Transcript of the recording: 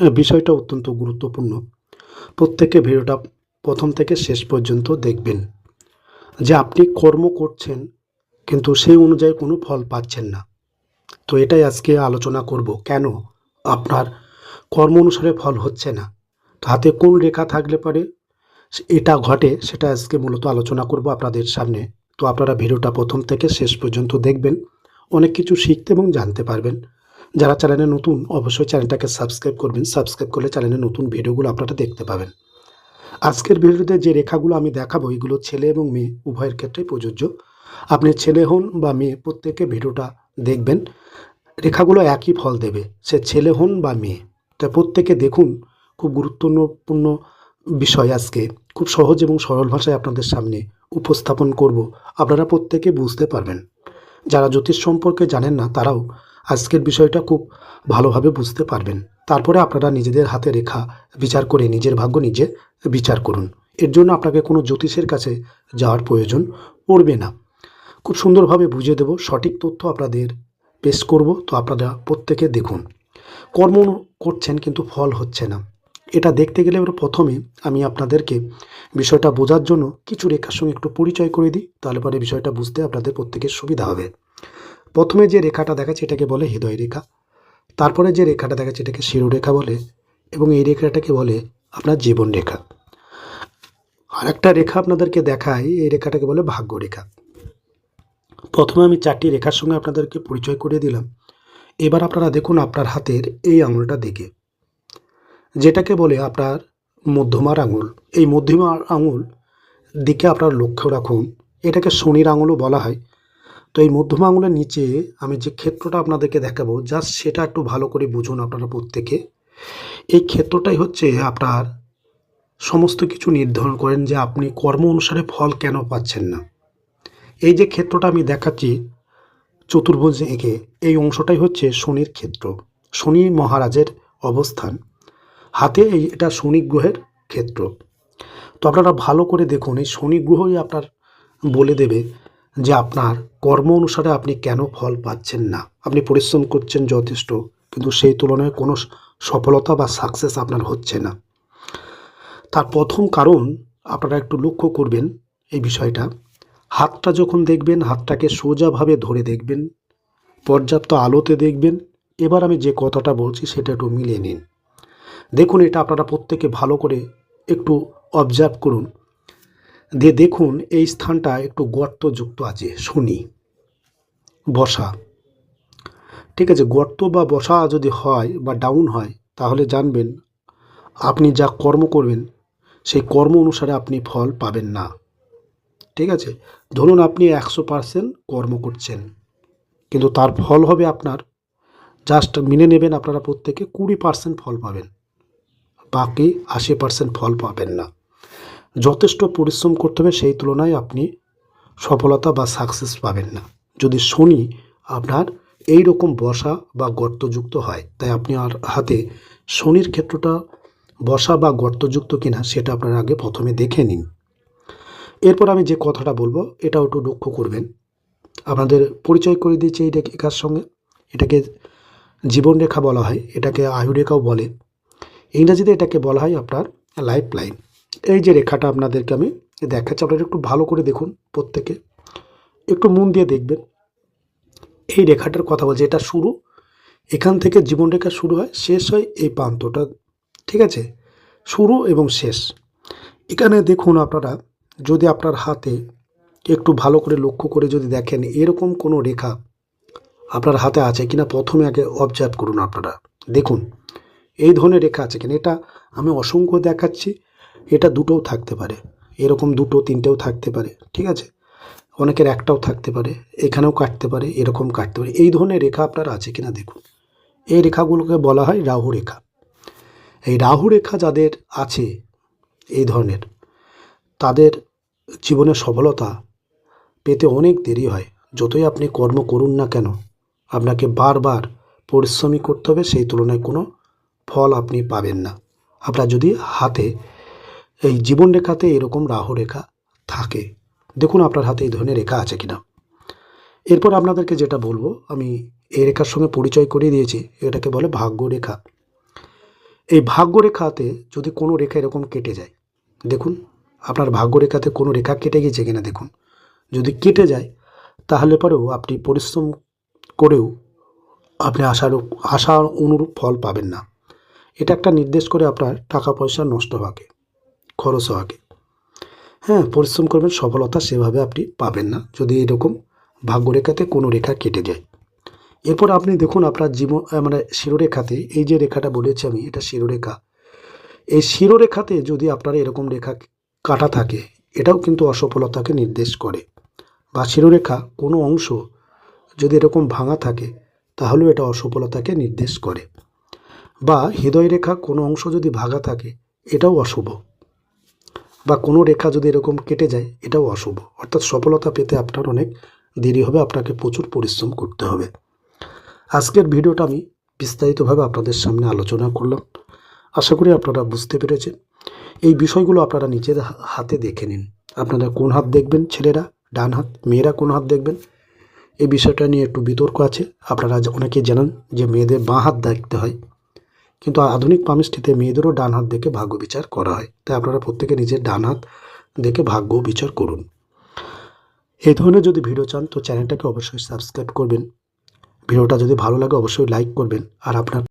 বিষয়টা অত্যন্ত গুরুত্বপূর্ণ। প্রত্যেকে ভিডিওটা প্রথম থেকে শেষ পর্যন্ত দেখবেন। যে আপনি কর্ম করছেন, কিন্তু সেই অনুযায়ী কোনো ফল পাচ্ছেন না। তো এটাই আজকে আলোচনা করব, কেন আপনার কর্ম অনুসারে ফল হচ্ছে না? হাতে কোন রেখা থাকলে পারে? এটা ঘটে, সেটা আজকে মূলত আলোচনা করব আপনাদের সামনে। তো আপনারা ভিডিওটা প্রথম থেকে শেষ পর্যন্ত দেখবেন, অনেক কিছু শিখতে এবং জানতে পারবেন। যারা চ্যানেলে নতুন, অবশ্যই চ্যানেলটাকে সাবস্ক্রাইব করবেন। সাবস্ক্রাইব করলে চ্যানেলে নতুন ভিডিওগুলো আপনারা দেখতে পাবেন। আজকের ভিডিওতে যে রেখাগুলো আমি দেখাবো, এগুলো ছেলে এবং মেয়ে, উভয়ের ক্ষেত্রে প্রযোজ্য। আপনি ছেলে হন বা মেয়ে, প্রত্যেকে ভিডিওটা দেখবেন। রেখাগুলো একই ফল দেবে, সে ছেলে হন বা মেয়ে। তা প্রত্যেকে দেখুন, খুব গুরুত্বপূর্ণ বিষয় আজকে। খুব সহজ এবং সরল ভাষায় আপনাদের সামনে উপস্থাপন করব। আপনারা প্রত্যেকে বুঝতে পারবেন। যারা জ্যোতিষ সম্পর্কে জানেন না, তারাও আজকের বিষয়টা খুব ভালোভাবে বুঝতে পারবেন। তারপরে আপনারা নিজেদের হাতে রেখা বিচার করে নিজের ভাগ্য নিজে বিচার করুন। এর জন্য আপনাকে কোনো জ্যোতিষের কাছে যাওয়ার প্রয়োজন পড়বে না। খুব সুন্দরভাবে বুঝিয়ে দেব, সঠিক তথ্য আপনাদের পেশ করব, তো আপনারা প্রত্যেকে দেখুন। কর্ম করছেন কিন্তু ফল হচ্ছে না। এটা দেখতে গেলে এবার প্রথমে আমি আপনাদেরকে বিষয়টা বোঝার জন্য কিছু রেখার সঙ্গে একটু পরিচয় করে দিই, তাহলে পরে বিষয়টা বুঝতে আপনাদের প্রত্যেকের সুবিধা হবে। প্রথমে যে রেখাটা দেখাচ্ছে এটাকে বলে হৃদয় রেখা, তারপরে যে রেখাটা দেখাচ্ছে এটাকে শিরোরেখা বলে, এবং এই রেখাটাকে বলে আপনার জীবন রেখা। আরেকটা রেখা আপনাদেরকে দেখাই, এই রেখাটাকে বলে ভাগ্য রেখা। প্রথমে আমি চারটি রেখার সঙ্গে আপনাদেরকে পরিচয় করে দিলাম। এবার আপনারা দেখুন আপনার হাতের এই আঙুলটা দিকে, যেটাকে বলে আপনার মধ্যমার আঙুল। এই মধ্যমার আঙুল দিকে আপনার লক্ষ্য রাখুন, এটাকে শনির আঙুলও বলা হয়। তো এই মধ্যম আঙুলের নিচে আমি যে ক্ষেত্রটা আপনাদেরকে দেখাবো জাস্ট সেটা একটু ভালো করে বুঝুন আপনারা প্রত্যেকে। এই ক্ষেত্রটাই হচ্ছে আপনার সমস্ত কিছু নির্ধারণ করেন যে আপনি কর্ম অনুসারে ফল কেন পাচ্ছেন না। এই যে ক্ষেত্রটা আমি দেখাচ্ছি চতুর্ভুজ এঁকে, এই অংশটাই হচ্ছে শনির ক্ষেত্র। শনি মহারাজের অবস্থান। হাতে এই এটা শনি গ্রহের ক্ষেত্র। তো আপনারা ভালো করে দেখুন, এই শনি গ্রহই আপনার বলে দেবে যে আপনার কর্ম অনুসারে আপনি কেন ফল পাচ্ছেন না? আপনি পরিশ্রম করছেন যথেষ্ট, কিন্তু সেই তুলনায় কোনো সফলতা বা সাকসেস আপনার হচ্ছে না। তার প্রথম কারণ আপনারা একটু লক্ষ্য করবেন এই বিষয়টা। হাতটা যখন দেখবেন, হাতটাকে সোজাভাবে ধরে দেখবেন, পর্যাপ্ত আলোতে দেখবেন। এবার আমি যে কথাটা বলছি সেটা একটু মিলিয়ে নিন। দেখুন, এটা আপনারা প্রত্যেকে ভালো করে একটু অবজার্ভ করুন। দিয়ে দেখুন, এই স্থানটা একটু গর্তযুক্ত আছে, শনি। বসা ঠিক আছে, গর্ত বা বসা যদি হয় বা ডাউন হয়, তাহলে জানবেন আপনি যা কর্ম করবেন, সেই কর্ম অনুসারে আপনি ফল পাবেন না। ঠিক আছে? ধরুন আপনি একশো পার্সেন্ট কর্ম করছেন, কিন্তু তার ফল হবে আপনার জাস্ট মেনে নেবেন আপনারা প্রত্যেকে কুড়ি পার্সেন্ট ফল পাবেন, বাকি আশি পার্সেন্ট ফল পাবেন না। যথেষ্ট পরিশ্রম করতে হবে, সেই তুলনায় আপনি সফলতা বা সাকসেস পাবেন না। যদি শনি আপনার এই রকম বসা বা গর্তযুক্ত হয়, তাই আপনি আর হাতে শনির ক্ষেত্রটা বসা বা গর্তযুক্ত কিনা, সেটা আপনার আগে প্রথমে দেখে নিন। এরপর আমি যে কথাটা বলব, এটাও একটু লক্ষ্য করবেন। আপনাদের পরিচয় করে দিয়েছি এই রেখার সঙ্গে। এটাকে জীবনরেখা বলা হয়। এটাকে আয়ুরেখাও বলে। ইংরাজিতে এটাকে বলা হয় আপনার লাইফ লাইন এই যে রেখাটা আপনাদেরকে আমি দেখাচ্ছি, আপনারা একটু ভালো করে দেখুন প্রত্যেকে। একটু মন দিয়ে দেখবেন। এই রেখাটার কথা বলছে, এটা শুরু। এখান থেকে জীবনরেখা শুরু হয়, শেষ হয় এই প্রান্তটা, ঠিক আছে? শুরু এবং শেষ। এখানে দেখুন আপনারা, যদি আপনার হাতে একটু ভালো করে লক্ষ্য করে যদি দেখেন, এরকম কোনো রেখা আপনার হাতে আছে কিনা, প্রথমে আগে অবজার্ভ করুন আপনারা। দেখুন, এই ধরনের রেখা আছে কিনা। এটা আমি অসংখ্য দেখাচ্ছি। এটা দুটোও থাকতে পারে। এরকম দুটো, তিনটেও থাকতে পারে, ঠিক আছে? অনেকের একটাও থাকতে পারে, এখানেও কাটতে পারে, এরকম কাটতে পারে। এই ধরনের রেখা আপনার আছে কিনা দেখুন। এই রেখাগুলোকে বলা হয় রাহু রেখা। এই রাহু রেখা যাদের আছে এই ধরনের, তাদের জীবনে সফলতা পেতে অনেক দেরি হয়। যতই আপনি কর্ম করুন না কেন, আপনাকে বারবার পরিশ্রমী করতে হবে, সেই তুলনায় কোনো ফল আপনি পাবেন না। আপনার যদি হাতে এই জীবন রেখাতে এরকম রাহু রেখা থাকে। দেখুন আপনার হাতে এই ধরনের রেখা আছে কিনা। এরপর আপনাদেরকে যেটা বলব, আমি এই রেখার সঙ্গে পরিচয় করিয়ে দিয়েছি, এটাকে বলে ভাগ্য রেখা। এই ভাগ্যরেখাতে যদি কোনো রেখা এরকম কেটে যায়, দেখুন, আপনার ভাগ্যরেখাতে কোনো রেখা কেটে গেছে কিনা দেখুন। যদি কেটে যায়, তাহলে পরেও আপনি পরিশ্রম করেও আপনি আশার আশা অনুরূপ ফল পাবেন না। এটা একটা নির্দেশ করে আপনার টাকা পয়সা নষ্ট হওয়াকে। খরচ হওয়াকে হ্যাঁ পরিশ্রম করবেন, সফলতা সেভাবে আপনি পাবেন না যদি এরকম ভাগ্যরেখাতে কোনো রেখা কেটে যায়। এরপর আপনি দেখুন আপনার জীবন মানে শিরোরেখাতে, এই যে রেখাটা বলেছি আমি, এটা শিরোরেখা। এই শিরোরেখাতে যদি আপনার এরকম রেখা কাটা থাকে, এটাও কিন্তু অসফলতাকে নির্দেশ করে। বা শিরোরেখা, কোনো অংশ যদি এরকম ভাঙা থাকে, তাহলেও এটা অসফলতাকে নির্দেশ করে। বা হৃদয় রেখা কোনো অংশ যদি ভাঙা থাকে, এটাও অশুভ। বা কোনো রেখা যদি এরকম কেটে যায়, এটাও অশুভ। অর্থাৎ সফলতা পেতে আপনার অনেক দেরি হবে, আপনাকে প্রচুর পরিশ্রম করতে হবে। আজকের ভিডিওটা আমি বিস্তারিতভাবে আপনাদের সামনে আলোচনা করলাম। আশা করি আপনারা বুঝতে পেরেছেন। এই বিষয়গুলো আপনারা নিজের হাতে দেখে নিন। আপনারা কোন হাত দেখবেন? ছেলেরা, ডান হাত, মেয়েরা কোন হাত দেখবেন? এই বিষয়টা নিয়ে একটু বিতর্ক আছে। আপনারা অনেকেই জানান যে মেয়েদের বাঁ হাত দেখতে হয়। কিন্তু আধুনিক পামিষ্টিতে মেয়েদেরও ডান হাত দেখে ভাগ্য বিচার করা হয়। তাই আপনারা প্রত্যেকে নিজের ডান হাত দেখে ভাগ্য বিচার করুন। এই ধরনের যদি ভিডিও চান, তো চ্যানেলটাকে অবশ্যই সাবস্ক্রাইব করবেন। ভিডিওটা যদি ভালো লাগে, অবশ্যই লাইক করবেন। আর আপনার